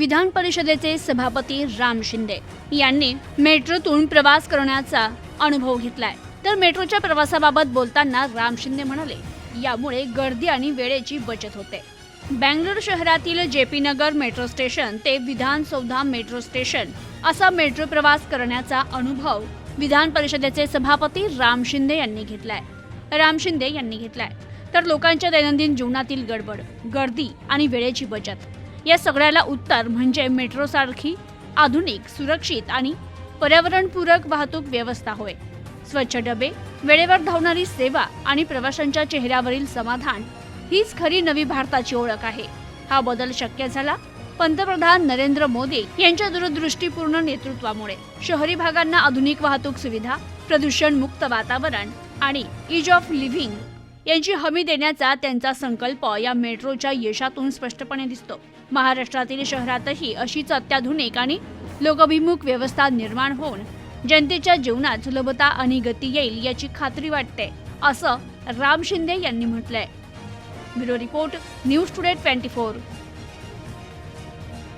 विधान परिषदेचे सभापती राम शिंदे यांनी मेट्रोतून प्रवास करण्याचा अनुभव घेतलाय. तर मेट्रोच्या प्रवासाबाबत बोलताना राम शिंदे म्हणाले यामुळे गर्दी आणि वेळेची बचत होते. बँगलोर शहरातील जे पी नगर मेट्रो स्टेशन ते विधान सौधा मेट्रो स्टेशन असा मेट्रो प्रवास करण्याचा अनुभव विधान परिषदेचे सभापती राम शिंदे यांनी घेतलाय. राम शिंदे यांनी घेतलाय. तर लोकांच्या दैनंदिन जीवनातील गडबड गर्दी आणि वेळेची बचत या सगळ्याला उत्तर म्हणजे मेट्रोसारखी आधुनिक सुरक्षित आणि पर्यावरणपूरक वाहतूक व्यवस्था होय. स्वच्छ डबे वेळेवर धावणारी सेवा आणि प्रवाशांच्या चेहऱ्यावरील समाधान हीच खरी नवी भारताची ओळख आहे. हा बदल शक्य झाला पंतप्रधान नरेंद्र मोदी यांच्या दूरदृष्टीपूर्ण नेतृत्वामुळे. शहरी भागांना आधुनिक वाहतूक सुविधा प्रदूषण मुक्त वातावरण आणि इज ऑफ लिव्हिंग यांची हमी देण्याचा त्यांचा संकल्प या मेट्रोच्या यशातून स्पष्टपणे दिसतो. महाराष्ट्रातील शहरातही अशीच अत्याधुनिक आणि लोकाभिमुख व्यवस्था निर्माण होऊन जनतेच्या जीवनात सुलभता आणि गती येईल याची खात्री वाटते असं राम शिंदे यांनी म्हटलंय. Bureau report news today twenty four.